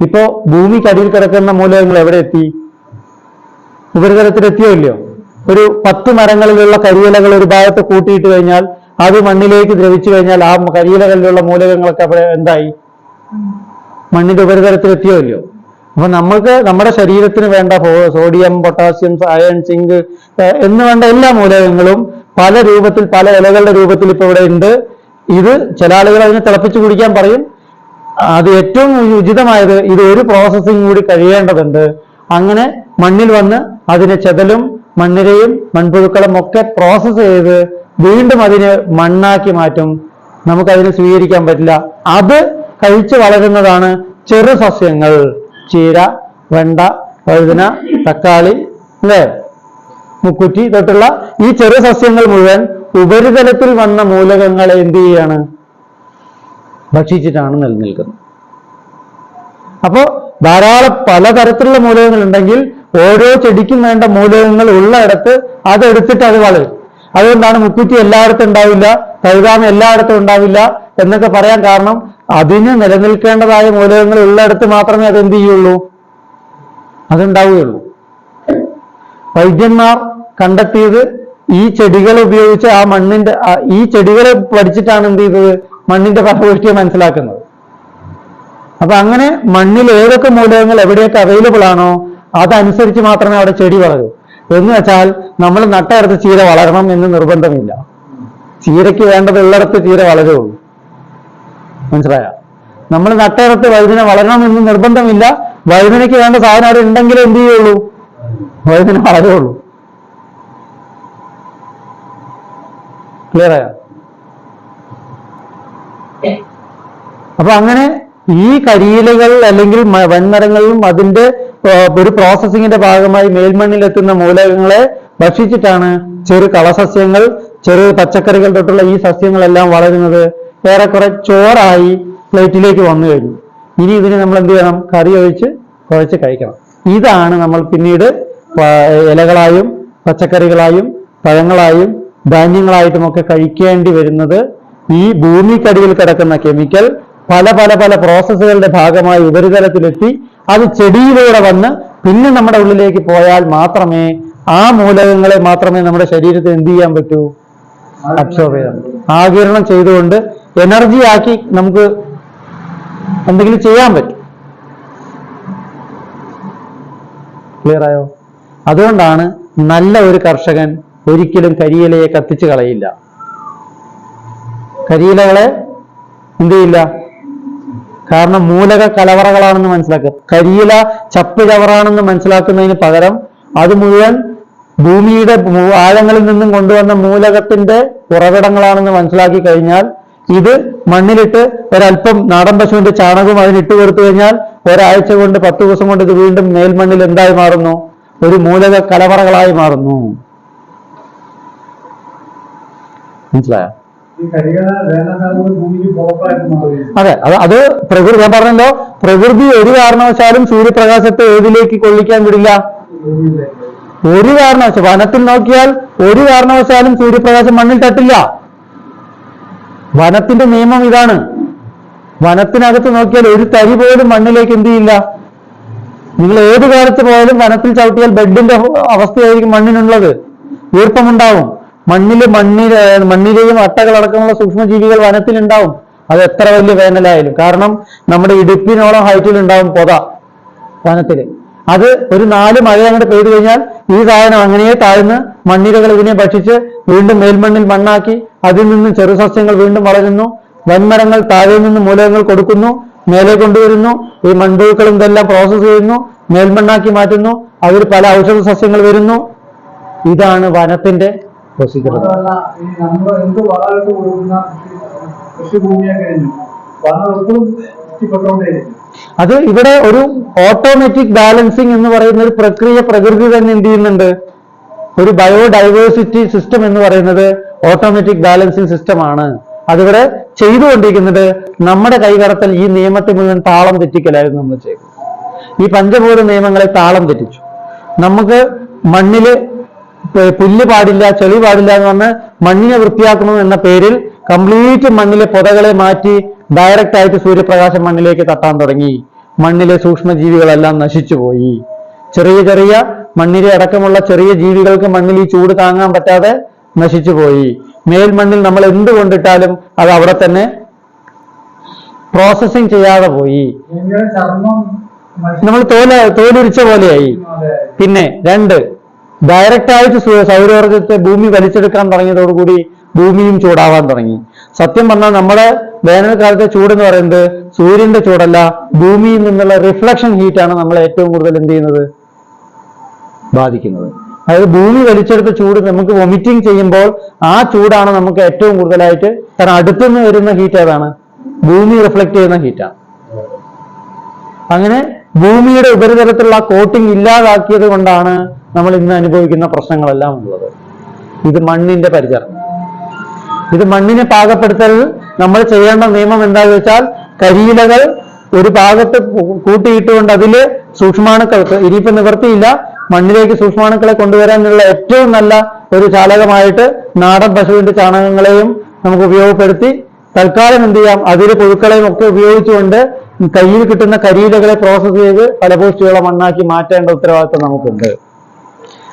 ഇപ്പോ ഭൂമിക്കടിയിൽ കിടക്കുന്ന മൂലകങ്ങൾ എവിടെ എത്തി ഉപരിതലത്തിൽ എത്തിയോ ഇല്ലയോ? ഒരു പത്ത് മരങ്ങളിലുള്ള കരിയിലകൾ ഒരു ഭാഗത്ത് കൂട്ടിയിട്ട് കഴിഞ്ഞാൽ അത് മണ്ണിലേക്ക് ദ്രവിച്ചു കഴിഞ്ഞാൽ ആ കരിയിലകളിലുള്ള മൂലകങ്ങളൊക്കെ അവിടെ എന്തായി? മണ്ണിന്റെ ഉപരിതലത്തിൽ എത്തിയോ ഇല്ലയോ? അപ്പൊ നമുക്ക് നമ്മുടെ ശരീരത്തിന് വേണ്ട സോഡിയം പൊട്ടാസ്യം അയൺ സിങ്ക് എന്ന് വേണ്ട എല്ലാ മൂലകങ്ങളും പല രൂപത്തിൽ പല ഇലകളുടെ രൂപത്തിൽ ഇപ്പൊ ഇവിടെ ഉണ്ട്. ഇത് ചില ആളുകൾ അതിനെ തിളപ്പിച്ചു കുടിക്കാൻ പറയും. അത് ഏറ്റവും ഉചിതമായത് ഇത് ഒരു പ്രോസസ്സിംഗ് കൂടി കഴിയേണ്ടതുണ്ട്. അങ്ങനെ മണ്ണിൽ വന്ന് അതിനെ ചെതലും മണ്ണിരയും മൺപുഴുക്കളും ഒക്കെ പ്രോസസ്സ് ചെയ്ത് വീണ്ടും അതിനെ മണ്ണാക്കി മാറ്റും. നമുക്കതിനെ സ്വീകരിക്കാൻ പറ്റില്ല. അത് കഴിച്ചു വളരുന്നതാണ് ചെറു സസ്യങ്ങൾ. ചീര വെണ്ട വഴുതന തക്കാളി അല്ലേ? മുക്കുറ്റി തൊട്ടുള്ള ഈ ചെറു സസ്യങ്ങൾ മുഴുവൻ ഉപരിതലത്തിൽ വന്ന മൂലകങ്ങളെ എന്ത് ചെയ്യാണ്? ഭക്ഷിച്ചിട്ടാണ് നിലനിൽക്കുന്നത്. അപ്പോ ധാരാളം പലതരത്തിലുള്ള മൂലകങ്ങൾ ഉണ്ടെങ്കിൽ ഓരോ ചെടിക്കും വേണ്ട മൂലകങ്ങൾ ഉള്ളയിടത്ത് അതെടുത്തിട്ട് അത് വളരും. അതുകൊണ്ടാണ് മുക്കുറ്റി എല്ലായിടത്തും ഉണ്ടാവില്ല തഴുതാമ എല്ലായിടത്തും ഉണ്ടാവില്ല എന്നൊക്കെ പറയാൻ കാരണം അതിന് നിലനിൽക്കേണ്ടതായ മൂലകങ്ങൾ ഉള്ളിടത്ത് മാത്രമേ അത് എന്ത് ചെയ്യുള്ളൂ? അതുണ്ടാവുകയുള്ളൂ. വൈദ്യന്മാർ കണ്ടെത്തിയത് ഈ ചെടികൾ ഉപയോഗിച്ച് ആ മണ്ണിന്റെ ഈ ചെടികളെ പഠിച്ചിട്ടാണ് എന്ത് ചെയ്തത്? മണ്ണിന്റെ ഫലപുഷ്ടിയെ മനസ്സിലാക്കുന്നത്. അപ്പൊ അങ്ങനെ മണ്ണിൽ ഏതൊക്കെ മൂലകങ്ങൾ എവിടെയൊക്കെ അവൈലബിൾ ആണോ അതനുസരിച്ച് മാത്രമേ അവിടെ ചെടി വളരൂ. എന്ന് വെച്ചാൽ നമ്മൾ നട്ടയിടത്ത് ചീര വളരണം എന്ന് നിർബന്ധമില്ല. ചീരയ്ക്ക് വേണ്ടത് ഉള്ളിടത്ത് ചീര വളരുള്ളൂ. മനസ്സിലായ? നമ്മൾ നട്ടയിടത്ത് വഴുതിന വളരണം എന്ന് നിർബന്ധമില്ല. വഴുതിനയ്ക്ക് വേണ്ട സാധനം അവിടെ ഉണ്ടെങ്കിൽ എന്ത് ചെയ്യുള്ളൂ? വഴുതിന വളരുള്ളൂ. ക്ലിയർ ആയോ? അപ്പൊ അങ്ങനെ ഈ കരിയിലകൾ അല്ലെങ്കിൽ വൻമരങ്ങളും അതിന്റെ ഒരു പ്രോസസ്സിങ്ങിന്റെ ഭാഗമായി മേൽമണ്ണിലെത്തുന്ന മൂലകങ്ങളെ ഭക്ഷിച്ചിട്ടാണ് ചെറു കളസസ്യങ്ങൾ ചെറു പച്ചക്കറികൾ തൊട്ടുള്ള ഈ സസ്യങ്ങളെല്ലാം വളരുന്നത്. ഏറെക്കുറെ ചോറായി പ്ലേറ്റിലേക്ക് വന്നു കഴിഞ്ഞു. ഇനി ഇതിന് നമ്മൾ എന്ത് ചെയ്യണം? കറി ഒഴിച്ച് കുഴച്ച് കഴിക്കണം. ഇതാണ് നമ്മൾ പിന്നീട് ഇലകളായും പച്ചക്കറികളായും പഴങ്ങളായും ധാന്യങ്ങളായിട്ടുമൊക്കെ കഴിക്കേണ്ടി വരുന്നത് ഈ ഭൂമിക്കടിയിൽ കിടക്കുന്ന കെമിക്കൽ പല പല പല പ്രോസസ്സുകളുടെ ഭാഗമായി ഉപരിതലത്തിലെത്തി അത് ചെടിയിലൂടെ വന്ന് പിന്നെ നമ്മുടെ ഉള്ളിലേക്ക് പോയാൽ മാത്രമേ ആ മൂലകങ്ങളെ മാത്രമേ നമ്മുടെ ശരീരത്തിൽ എന്ത് ചെയ്യാൻ പറ്റൂ? അബ്സോർബ് ചെയ്യാൻ ആകിരണം ചെയ്തുകൊണ്ട് എനർജി ആക്കി നമുക്ക് എന്തെങ്കിലും ചെയ്യാൻ പറ്റും. ക്ലിയർ ആയോ? അതുകൊണ്ടാണ് നല്ല ഒരു കർഷകൻ ഒരിക്കലും കരിയിലയെ കത്തിച്ച് കളയില്ല. കരിയിലകളെ എന്ത് ചെയ്യില്ല? കാരണം മൂലക കലവറകളാണെന്ന് മനസ്സിലാക്കുക. കരിയില ചപ്പ് ചവറാണെന്ന് മനസ്സിലാക്കുന്നതിന് പകരം അത് മുഴുവൻ ഭൂമിയുടെ ആഴങ്ങളിൽ നിന്നും കൊണ്ടുവന്ന മൂലകത്തിന്റെ ഉറവിടങ്ങളാണെന്ന് മനസ്സിലാക്കി കഴിഞ്ഞാൽ ഇത് മണ്ണിലിട്ട് ഒരല്പം നാടൻ പശുവിന്റെ ചാണകവും അതിനിട്ട് കൊടുത്തു കഴിഞ്ഞാൽ ഒരാഴ്ച കൊണ്ട് പത്ത് ദിവസം കൊണ്ട് ഇത് വീണ്ടും മേൽമണ്ണിൽ എന്തായി മാറുന്നു? ഒരു മൂലക കലവറകളായി മാറുന്നു. മനസ്സിലായോ? അതെ അത് അത് പ്രകൃതി ഞാൻ പറഞ്ഞല്ലോ പ്രകൃതി ഒരു കാരണവശാലും സൂര്യപ്രകാശത്തെ ഏതിലേക്ക് കൊള്ളിക്കാൻ വിടില്ല. ഒരു കാരണവശാലും വനത്തിൽ നോക്കിയാൽ ഒരു കാരണവശാലും സൂര്യപ്രകാശം മണ്ണിൽ തട്ടില്ല. വനത്തിന്റെ നിയമം ഇതാണ്. വനത്തിനകത്ത് നോക്കിയാൽ ഒരു തരി പോലും മണ്ണിലേക്ക് എന്ത് ചെയ്യില്ല. നിങ്ങൾ ഏത് കാലത്ത് പോയാലും വനത്തിൽ ചവിട്ടിയാൽ ബെഡിന്റെ അവസ്ഥയായിരിക്കും മണ്ണിനുള്ളത്. ഈർപ്പമുണ്ടാവും മണ്ണിൽ മണ്ണിൽ മണ്ണിലെയും അട്ടകളടക്കമുള്ള സൂക്ഷ്മജീവികൾ വനത്തിലുണ്ടാവും. അത് എത്ര വലിയ വേനലായാലും. കാരണം നമ്മുടെ ഇടുപ്പിനോളം ഹൈറ്റിൽ ഉണ്ടാവും പൊത വനത്തിൽ. അത് ഒരു നാല് മഴ അങ്ങോട്ട് പെയ്തു കഴിഞ്ഞാൽ ഈ സാധനം അങ്ങനെ താഴ്ന്ന് മണ്ണിരകൾ ഇതിനെ ഭക്ഷിച്ച് വീണ്ടും മേൽമണ്ണിൽ മണ്ണാക്കി അതിൽ നിന്ന് ചെറുസസ്യങ്ങൾ വീണ്ടും വളരുന്നു. വൻമരങ്ങൾ താഴെ നിന്ന് മൂലകങ്ങൾ കൊടുക്കുന്നു. മേലെ കൊണ്ടുവരുന്നു. ഈ മൺപുഴുക്കളും ഇതെല്ലാം പ്രോസസ്സ് ചെയ്യുന്നു? മേൽമണ്ണാക്കി മാറ്റുന്നു. അതിൽ പല ഔഷധ സസ്യങ്ങൾ വരുന്നു. ഇതാണ് വനത്തിന്റെ പ്രൊസീജിയർ മാത്രമല്ല ഈ നമ്മൾ എന്ത് വളമിട്ട് കൊടുക്കുന്ന കൃഷിഭൂമിയെ കഴിഞ്ഞു വളം എപ്പോഴും ചുറ്റിപ്പെട്ടുകൊണ്ടേയിരിക്കും അത് ഇവിടെ ഒരു ഓട്ടോമാറ്റിക് ബാലൻസിങ് എന്ന് പറയുന്ന ഒരു പ്രക്രിയ പ്രകൃതി തന്നെ എന്ത് ചെയ്യുന്നുണ്ട്? ഒരു ബയോഡൈവേഴ്സിറ്റി സിസ്റ്റം എന്ന് പറയുന്നത് ഓട്ടോമാറ്റിക് ബാലൻസിങ് സിസ്റ്റമാണ് അതിവിടെ ചെയ്തുകൊണ്ടിരിക്കുന്നത് നമ്മുടെ കൈകടത്തൽ ഈ നിയമത്തെ മുഴുവൻ താളം തെറ്റിക്കലായിരുന്നു നമ്മൾ ചെയ്തത്. ഈ പഞ്ചഭൂത നിയമങ്ങളെ താളം തെറ്റിച്ചു. നമുക്ക് മണ്ണിൽ പുല്ല് പാടില്ല ചെളി പാടില്ല എന്ന് പറഞ്ഞ് മണ്ണിനെ വൃത്തിയാക്കണം എന്ന പേരിൽ കംപ്ലീറ്റ് മണ്ണിലെ പൊതകളെ മാറ്റി ഡയറക്റ്റ് ആയിട്ട് സൂര്യപ്രകാശം മണ്ണിലേക്ക് തട്ടാൻ തുടങ്ങി. മണ്ണിലെ സൂക്ഷ്മജീവികളെല്ലാം നശിച്ചുപോയി ചെറിയ ചെറിയ മണ്ണിലെ അടക്കമുള്ള ചെറിയ ജീവികൾക്ക് മണ്ണിൽ ഈ ചൂട് താങ്ങാൻ പറ്റാതെ നശിച്ചുപോയി മേൽമണ്ണിൽ നമ്മൾ എന്ത് കൊണ്ടിട്ടാലും അത് അവിടെ തന്നെ പ്രോസസ്സിങ് ചെയ്യാതെ പോയി. നമ്മൾ തോല തോലുരിച്ച പോലെയായി. പിന്നെ രണ്ട് ഡയറക്റ്റ് ആയിട്ട് സു- സൗരോർജത്തെ ഭൂമി വലിച്ചെടുക്കാൻ തുടങ്ങിയതോടുകൂടി ഭൂമിയും ചൂടാവാൻ തുടങ്ങി. സത്യം പറഞ്ഞാൽ നമ്മുടെ വേനൽക്കാലത്തെ ചൂട് എന്ന് പറയുന്നത് സൂര്യന്റെ ചൂടല്ല ഭൂമിയിൽ നിന്നുള്ള റിഫ്ലക്ഷൻ ഹീറ്റാണ് നമ്മൾ ഏറ്റവും കൂടുതൽ എന്ത് ചെയ്യുന്നത്? ബാധിക്കുന്നത്. അതായത് ഭൂമി വലിച്ചെടുത്ത ചൂട് നമുക്ക് വൊമിറ്റിംഗ് ചെയ്യുമ്പോൾ ആ ചൂടാണ് നമുക്ക് ഏറ്റവും കൂടുതലായിട്ട് കാരണം അടുത്തുനിന്ന് വരുന്ന ഹീറ്റ് ഏതാണ്? ഭൂമി റിഫ്ലക്ട് ചെയ്യുന്ന ഹീറ്റാണ് അങ്ങനെ ഭൂമിയുടെ ഉപരിതലത്തിലുള്ള കോട്ടിംഗ് ഇല്ലാതാക്കിയത് കൊണ്ടാണ് നമ്മൾ ഇന്ന് അനുഭവിക്കുന്ന പ്രശ്നങ്ങളെല്ലാം ഉള്ളത്. ഇത് മണ്ണിന്റെ പരിചരണം. ഇത് മണ്ണിനെ പാകപ്പെടുത്തൽ നമ്മൾ ചെയ്യേണ്ട നിയമം എന്താണെന്ന് വെച്ചാൽ കരിയിലകൾ ഒരു ഭാഗത്ത് കൂട്ടിയിട്ടുകൊണ്ട് അതിൽ സൂക്ഷ്മാണുക്കൾക്ക് ഇനിയിപ്പോ നിവർത്തിയില്ല മണ്ണിലേക്ക് സൂക്ഷ്മാണുക്കളെ കൊണ്ടുവരാനുള്ള ഏറ്റവും നല്ല ഒരു ചാലകമായിട്ട് നാടൻ പശുവിന്റെ ചാണകങ്ങളെയും നമുക്ക് ഉപയോഗപ്പെടുത്തി തൽക്കാലം എന്ത് ചെയ്യാം അതിലെ പുഴുക്കളെയും ഒക്കെ ഉപയോഗിച്ചുകൊണ്ട് കയ്യിൽ കിട്ടുന്ന കരിയിലകളെ പ്രോസസ്സ് ചെയ്ത് ഫലപുഷ്ടിയുള്ള മണ്ണാക്കി മാറ്റേണ്ട ഉത്തരവാദിത്വം നമുക്കുണ്ട്.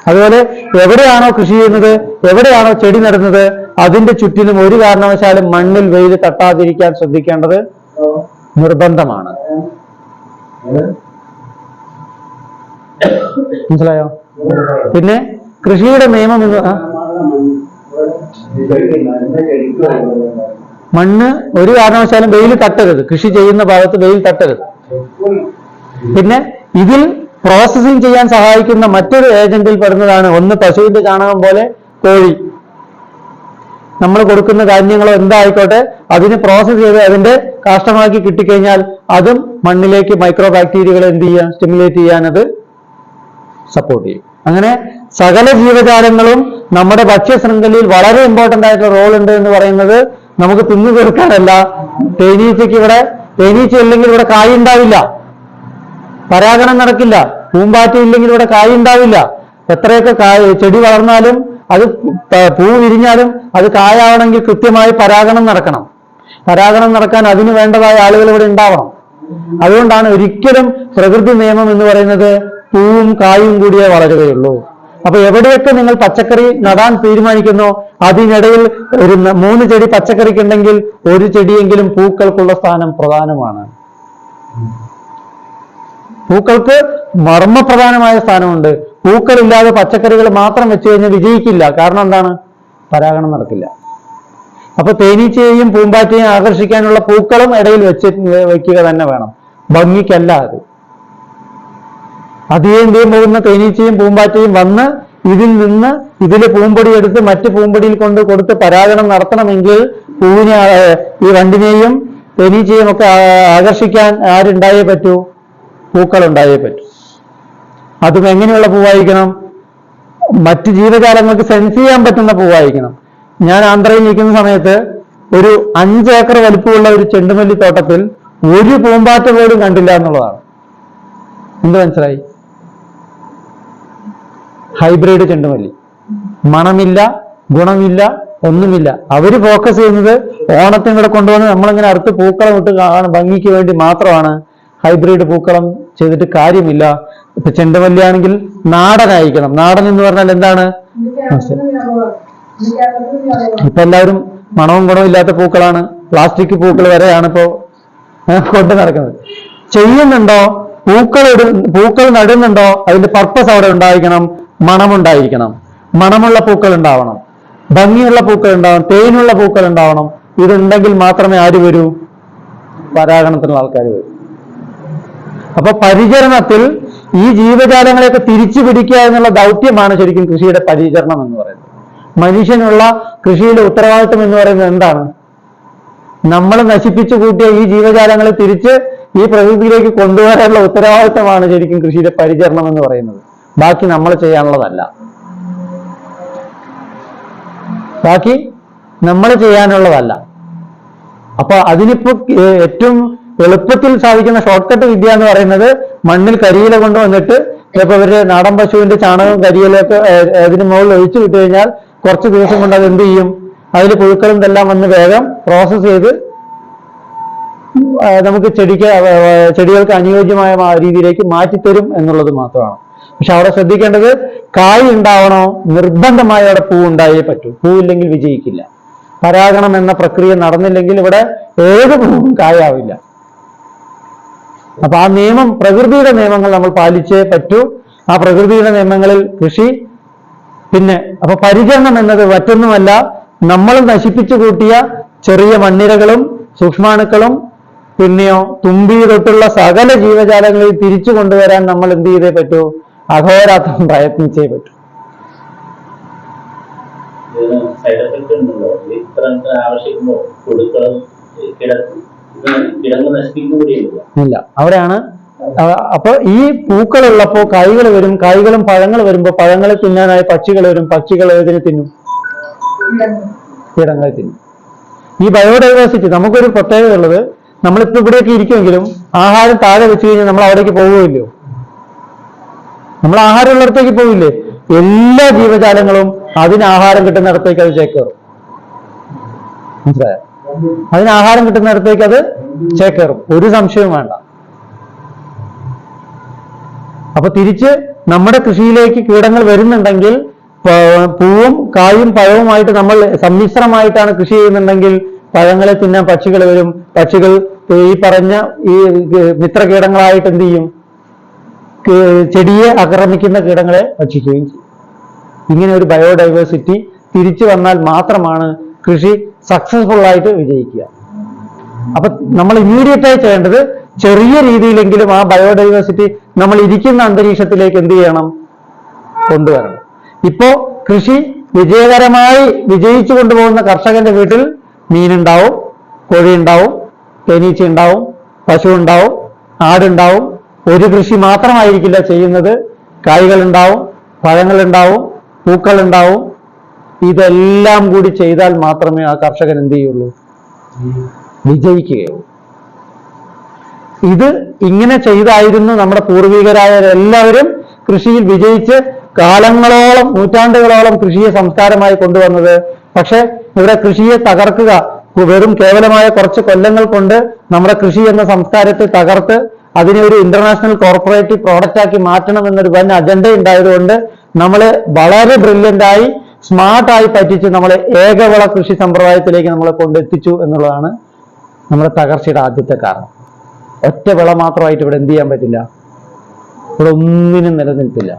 അതുപോലെ എവിടെയാണോ കൃഷി ചെയ്യുന്നത് എവിടെയാണോ ചെടി നടുന്നത് അതിന്റെ ചുറ്റിനും ഒരു കാരണവശാലും മണ്ണിൽ വെയിൽ തട്ടാതിരിക്കാൻ ശ്രദ്ധിക്കേണ്ടത് നിർബന്ധമാണ്. മനസ്സിലായോ? പിന്നെ കൃഷിയുടെ നിയമം എന്ന് മണ്ണ് ഒരു കാരണവശാലും വെയിൽ തട്ടരുത്. കൃഷി ചെയ്യുന്ന ഭാഗത്ത് വെയിൽ തട്ടരുത്. പിന്നെ ഇതിൽ പ്രോസസ്സിംഗ് ചെയ്യാൻ സഹായിക്കുന്ന മറ്റൊരു ഏജന്റിൽ പെടുന്നതാണ് ഒന്ന് പശുവിന്റെ ചാണകം പോലെ കോഴി. നമ്മൾ കൊടുക്കുന്ന ധാന്യങ്ങളോ എന്തായിക്കോട്ടെ അതിന് പ്രോസസ്സ് ചെയ്ത് അതിന്റെ കാഷ്ടമാക്കി കിട്ടിക്കഴിഞ്ഞാൽ അതും മണ്ണിലേക്ക് മൈക്രോ ബാക്ടീരിയകളെ എന്ത് ചെയ്യാൻ സ്റ്റിമുലേറ്റ് ചെയ്യാൻ അത് സപ്പോർട്ട് ചെയ്യും. അങ്ങനെ സകല ജീവജാലങ്ങളും നമ്മുടെ ഭക്ഷ്യ ശൃംഖലയിൽ വളരെ ഇമ്പോർട്ടന്റ് ആയിട്ടുള്ള റോൾ ഉണ്ട് എന്ന് പറയുന്നത് നമുക്ക് തിന്നു തീർക്കാനല്ല. തേനീച്ചയ്ക്ക് ഇവിടെ തേനീച്ച ഇല്ലെങ്കിൽ ഇവിടെ കായ് ഉണ്ടാവില്ല. പരാഗണം നടക്കില്ല. പൂമ്പാറ്റ ഇല്ലെങ്കിൽ ഇവിടെ കായ് ഉണ്ടാവില്ല. എത്രയൊക്കെ കായ് ചെടി വളർന്നാലും അത് പ- വിരിഞ്ഞാലും അത് കായാവണമെങ്കിൽ കൃത്യമായി പരാഗണം നടക്കണം. പരാഗണം നടക്കാൻ അതിന് വേണ്ടതായ ആളുകൾ ഇവിടെ ഉണ്ടാവണം. അതുകൊണ്ടാണ് ഒരിക്കലും പ്രകൃതി നിയമം എന്ന് പറയുന്നത് പൂവും കായും കൂടിയേ വളരുകയുള്ളൂ. അപ്പൊ എവിടെയൊക്കെ നിങ്ങൾ പച്ചക്കറി നടാൻ തീരുമാനിക്കുന്നോ? അതിനിടയിൽ ഒരു മൂന്ന് ചെടി പച്ചക്കറിക്കുണ്ടെങ്കിൽ ഒരു ചെടിയെങ്കിലും പൂക്കൾക്കുള്ള സ്ഥാനം പ്രധാനമാണ്. പൂക്കൾക്ക് മർമ്മപ്രധാനമായ സ്ഥാനമുണ്ട്. പൂക്കളില്ലാതെ പച്ചക്കറികൾ മാത്രം വെച്ച് കഴിഞ്ഞാൽ വിജയിക്കില്ല. കാരണം എന്താണ്? പരാഗണം നടക്കില്ല. അപ്പൊ തേനീച്ചയെയും പൂമ്പാറ്റയും ആകർഷിക്കാനുള്ള പൂക്കളും ഇടയിൽ വെച്ച് വെക്കുക തന്നെ വേണം. ഭംഗിക്കല്ല അത്. അധികം എന്തെയും പോകുന്ന തേനീച്ചയും പൂമ്പാറ്റയും വന്ന് ഇതിൽ നിന്ന് ഇതിലെ പൂമ്പൊടി എടുത്ത് മറ്റ് പൂമ്പൊടിയിൽ കൊണ്ട് കൊടുത്ത് പരാഗണം നടത്തണമെങ്കിൽ പൂവിനെ ഈ വണ്ടിനെയും തേനീച്ചയും ഒക്കെ ആകർഷിക്കാൻ ആരുണ്ടായേ പറ്റൂ? പൂക്കൾ ഉണ്ടായേ പറ്റൂ. അതും എങ്ങനെയുള്ള പൂവായിരിക്കണം? മറ്റ് ജീവജാലങ്ങൾക്ക് സെൻസ് ചെയ്യാൻ പറ്റുന്ന പൂവായിരിക്കണം. ഞാൻ ആന്ധ്രയിൽ നിൽക്കുന്ന സമയത്ത് ഒരു അഞ്ച് ഏക്കർ വലുപ്പമുള്ള ഒരു ചെണ്ടുമല്ലി തോട്ടത്തിൽ ഒരു പൂമ്പാറ്റ പോലും കണ്ടില്ല എന്നുള്ളതാണ്. എന്ത് മനസ്സിലായി? ഹൈബ്രിഡ് ചെണ്ടുമല്ലി. മണമില്ല ഗുണമില്ല ഒന്നുമില്ല. അവർ ഫോക്കസ് ചെയ്യുന്നത് ഓണത്തിന് ഇവിടെ കൊണ്ടുവന്ന് നമ്മളിങ്ങനെ അടുത്ത് പൂക്കളം ഇട്ട് കാണാൻ ഭംഗിക്ക് വേണ്ടി മാത്രമാണ് ഹൈബ്രിഡ് പൂക്കളം ചെയ്തിട്ട് കാര്യമില്ല. ഇപ്പൊ ചെണ്ടുമല്ലി ആണെങ്കിൽ നാടനായിരിക്കണം നാടൻ എന്ന് പറഞ്ഞാൽ എന്താണ്? ഇപ്പൊ എല്ലാവരും മണവും ഗുണവും ഇല്ലാത്ത പൂക്കളാണ്. പ്ലാസ്റ്റിക് പൂക്കൾ വരെയാണ് ഇപ്പോ കൊണ്ട് നടക്കുന്നത്. ചെയ്യുന്നുണ്ടോ? പൂക്കൾ ഇടും പൂക്കൾ നടുന്നുണ്ടോ? അതിന്റെ പർപ്പസ് അവിടെ ഉണ്ടായിരിക്കണം. മണമുണ്ടായിരിക്കണം. മണമുള്ള പൂക്കൾ ഉണ്ടാവണം. ഭംഗിയുള്ള പൂക്കൾ ഉണ്ടാവണം. തേനുള്ള പൂക്കൾ ഉണ്ടാവണം. ഇതുണ്ടെങ്കിൽ മാത്രമേ ആര് വരൂ? പരാഗണത്തിനുള്ള ആൾക്കാർ വരൂ. അപ്പൊ പരിചരണത്തിൽ ഈ ജീവജാലങ്ങളെയൊക്കെ തിരിച്ചു പിടിക്കുക എന്നുള്ള ദൗത്യമാണ് ശരിക്കും കൃഷിയുടെ പരിചരണം എന്ന് പറയുന്നത്. മനുഷ്യനുള്ള കൃഷിയിലെ ഉത്തരവാദിത്വം എന്ന് പറയുന്നത് എന്താണ്? നമ്മൾ നശിപ്പിച്ചു കൂട്ടിയ ഈ ജീവജാലങ്ങളെ തിരിച്ച് ഈ പ്രകൃതിയിലേക്ക് കൊണ്ടുവരാനുള്ള ഉത്തരവാദിത്തമാണ് ശരിക്കും കൃഷിയുടെ പരിചരണം എന്ന് പറയുന്നത്. ബാക്കി നമ്മൾ ചെയ്യാനുള്ളതല്ല. ബാക്കി നമ്മൾ ചെയ്യാനുള്ളതല്ല. അപ്പൊ അതിനിപ്പോ ഏറ്റവും എളുപ്പത്തിൽ സാധിക്കുന്ന ഷോർട്ട് കട്ട് വിദ്യ എന്ന് പറയുന്നത് മണ്ണിൽ കരിയില കൊണ്ടുവന്നിട്ട് ചിലപ്പോ ഇവർ നാടൻ പശുവിന്റെ ചാണകവും കരിയിലൊക്കെ അതിന് മുകളിൽ ഒഴിച്ചു വിട്ടു കഴിഞ്ഞാൽ കുറച്ച് ദിവസം കൊണ്ട് അത് എന്ത് ചെയ്യും? അതിൽ പുഴുക്കളും ഇതെല്ലാം വന്ന് വേഗം പ്രോസസ്സ് ചെയ്ത് നമുക്ക് ചെടിക്ക് ചെടികൾക്ക് അനുയോജ്യമായ രീതിയിലേക്ക് മാറ്റിത്തരും എന്നുള്ളത് മാത്രമാണ്. പക്ഷെ അവിടെ ശ്രദ്ധിക്കേണ്ടത് കായ് ഉണ്ടാവണോ? നിർബന്ധമായി അവിടെ പൂ ഉണ്ടായേ പറ്റൂ. പൂ ഇല്ലെങ്കിൽ വിജയിക്കില്ല. പരാഗണം എന്ന പ്രക്രിയ നടന്നില്ലെങ്കിൽ ഇവിടെ ഏത് പൂവും കായാവില്ല. അപ്പൊ ആ നിയമം പ്രകൃതിയുടെ നിയമങ്ങൾ നമ്മൾ പാലിച്ചേ പറ്റൂ. ആ പ്രകൃതിയുടെ നിയമങ്ങളിൽ കൃഷി പിന്നെ അപ്പൊ പരിചരണം എന്നത് മറ്റൊന്നുമല്ല. നമ്മൾ നശിപ്പിച്ചു കൂട്ടിയ ചെറിയ മണ്ണിരകളും സൂക്ഷ്മാണുക്കളും പിന്നെയോ തുമ്പി തൊട്ടുള്ള സകല ജീവജാലങ്ങളിൽ തിരിച്ചു കൊണ്ടുവരാൻ നമ്മൾ എന്ത് ചെയ്തേ പറ്റൂ? അഹോരാത്രം പ്രയത്നിച്ചേ പറ്റൂ ഇല്ല. അവിടെയാണ് അപ്പൊ ഈ പൂക്കളുള്ളപ്പോ കായ്കൾ വരും കായ്കളും പഴങ്ങൾ വരുമ്പോ പഴങ്ങളെ തിന്നാനായി പക്ഷികൾ വരും പക്ഷികൾ ഏതിനെ തിന്നും? കീടങ്ങളെ തിന്നും. ഈ ബയോഡൈവേഴ്സിറ്റി നമുക്കൊരു പ്രത്യേകത ഉള്ളത് നമ്മളിപ്പോ ഇവിടെയൊക്കെ ഇരിക്കുമെങ്കിലും ആഹാരം താഴെ വെച്ച് കഴിഞ്ഞാൽ നമ്മൾ അവിടേക്ക് പോകുമല്ലോ നമ്മൾ ആഹാരം ഉള്ളിടത്തേക്ക് പോവില്ലേ? എല്ലാ ജീവജാലങ്ങളും അതിന് ആഹാരം കിട്ടുന്നിടത്തേക്ക് അത് ചേക്കേറും അതിന് ആഹാരം കിട്ടുന്നിടത്തേക്ക് അത് ചേക്കേറും ഒരു സംശയവും വേണ്ട. അപ്പൊ തിരിച്ച് നമ്മുടെ കൃഷിയിലേക്ക് കീടങ്ങൾ വരുന്നുണ്ടെങ്കിൽ പൂവും കായും പഴവുമായിട്ട് നമ്മൾ സമ്മിശ്രമായിട്ടാണ് കൃഷി ചെയ്യുന്നുണ്ടെങ്കിൽ പഴങ്ങളെ തിന്നാൻ പക്ഷികൾ വരും. പക്ഷികൾ ഈ പറഞ്ഞ ഈ മിത്രകീടങ്ങളായിട്ട് എന്ത് ചെയ്യും? ചെടിയെ ആക്രമിക്കുന്ന കീടങ്ങളെ ഭക്ഷിക്കുകയും ചെയ്യും. ഇങ്ങനെ ഒരു ബയോഡൈവേഴ്സിറ്റി തിരിച്ചു വന്നാൽ മാത്രമാണ് കൃഷി സക്സസ്ഫുൾ ആയിട്ട് വിജയിക്കുക. അപ്പൊ നമ്മൾ ഇമ്മീഡിയറ്റ് ആയി ചെയ്യേണ്ടത് ചെറിയ രീതിയിലെങ്കിലും ആ ബയോഡൈവേഴ്സിറ്റി നമ്മൾ ഇരിക്കുന്ന അന്തരീക്ഷത്തിലേക്ക് എന്ത് ചെയ്യണം? കൊണ്ടുവരണം. ഇപ്പോ കൃഷി വിജയകരമായി വിജയിച്ചു കൊണ്ടുപോകുന്ന കർഷകന്റെ വീട്ടിൽ മീനുണ്ടാവും കോഴി ഉണ്ടാവും തേനീച്ച ഉണ്ടാവും പശു ഉണ്ടാവും ആടുണ്ടാവും ഒരു കൃഷി മാത്രമായിരിക്കില്ല ചെയ്യുന്നത്. ഉണ്ടാവും പൂക്കൾ ഉണ്ടാവും ഇതെല്ലാം കൂടി ചെയ്താൽ മാത്രമേ ആ കർഷകൻ എന്ത് ചെയ്യുള്ളൂ? വിജയിക്കുകയുള്ളൂ. ഇത് ഇങ്ങനെ ചെയ്തായിരുന്നു നമ്മുടെ പൂർവികരായ എല്ലാവരും കൃഷിയിൽ വിജയിച്ച് കാലങ്ങളോളം നൂറ്റാണ്ടുകളോളം കൃഷിയെ സംസ്കാരമായി കൊണ്ടുവന്നത്. പക്ഷെ ഇവിടെ കൃഷിയെ തകർക്കുക വെറും കേവലമായ കുറച്ച് കൊല്ലങ്ങൾ കൊണ്ട് നമ്മുടെ കൃഷി എന്ന സംസ്കാരത്തെ തകർത്ത് അതിനെ ഒരു ഇന്റർനാഷണൽ കോർപ്പറേറ്റീവ് പ്രോഡക്റ്റ് ആക്കി മാറ്റണം എന്നൊരു വൻ അജണ്ട ഉണ്ടായതുകൊണ്ട് നമ്മൾ വളരെ ബ്രില്യന്റായി സ്മാർട്ടായി പറ്റിച്ച് നമ്മളെ ഏകവള കൃഷി സമ്പ്രദായത്തിലേക്ക് നമ്മളെ കൊണ്ടെത്തിച്ചു എന്നുള്ളതാണ് നമ്മുടെ തകർച്ചയുടെ ആദ്യത്തെ കാരണം. ഒറ്റ വിള മാത്രമായിട്ട് ഇവിടെ എന്ത് ചെയ്യാൻ പറ്റില്ല? ഇവിടെ ഒന്നിനും നിലനിൽപ്പില്ല.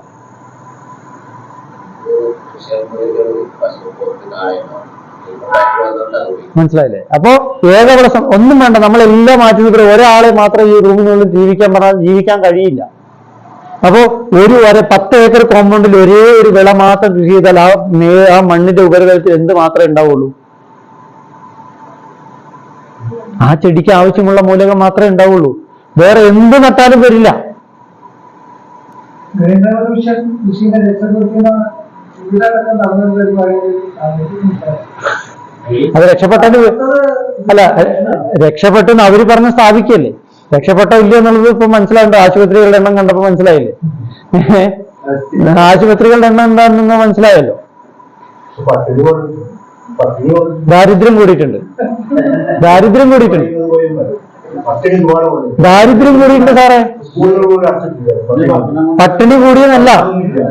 മനസ്സിലായില്ലേ? അപ്പോ ഏകവള സം- ഒന്നും വേണ്ട നമ്മളെല്ലാം മാറ്റി നിൽക്കുന്നത് ഒരാളെ മാത്രം ഈ റൂമിനുള്ളിൽ ജീവിക്കാൻ പറഞ്ഞാൽ ജീവിക്കാൻ കഴിയില്ല. അപ്പോ ഒരു വരെ പത്ത് ഏക്കർ കോമ്പൗണ്ടിൽ ഒരേ ഒരു വിള മാത്രം കൃഷി ചെയ്താൽ ആ മേ ആ മണ്ണിന്റെ ഉപരിതലത്തിൽ എന്ത് മാത്രമേ ഉണ്ടാവുള്ളൂ? ആ ചെടിക്ക് ആവശ്യമുള്ള മൂലകം മാത്രമേ ഉണ്ടാവുള്ളൂ. വേറെ എന്ത് നട്ടാലും വരില്ല. അത് രക്ഷപ്പെട്ടത് അല്ല രക്ഷപ്പെട്ടു എന്ന് അവർ പറഞ്ഞ് സ്ഥാപിക്കല്ലേ? രക്ഷപ്പെട്ടോ ഇല്ല എന്നുള്ളത് ഇപ്പൊ മനസ്സിലാവുണ്ട്? ആശുപത്രികളുടെ എണ്ണം കണ്ടപ്പോ മനസ്സിലായില്ലേ? ആശുപത്രികളുടെ എണ്ണം എന്താണെന്ന് മനസ്സിലായല്ലോ. ദാരിദ്ര്യം കൂടിയിട്ടുണ്ട്. ദാരിദ്ര്യം കൂടിയിട്ടുണ്ട്. ദാരിദ്ര്യം കൂടിയിട്ടുണ്ട് സാറേ. പട്ടിണി കൂടിയെന്നല്ല അതൊന്നുമില്ല.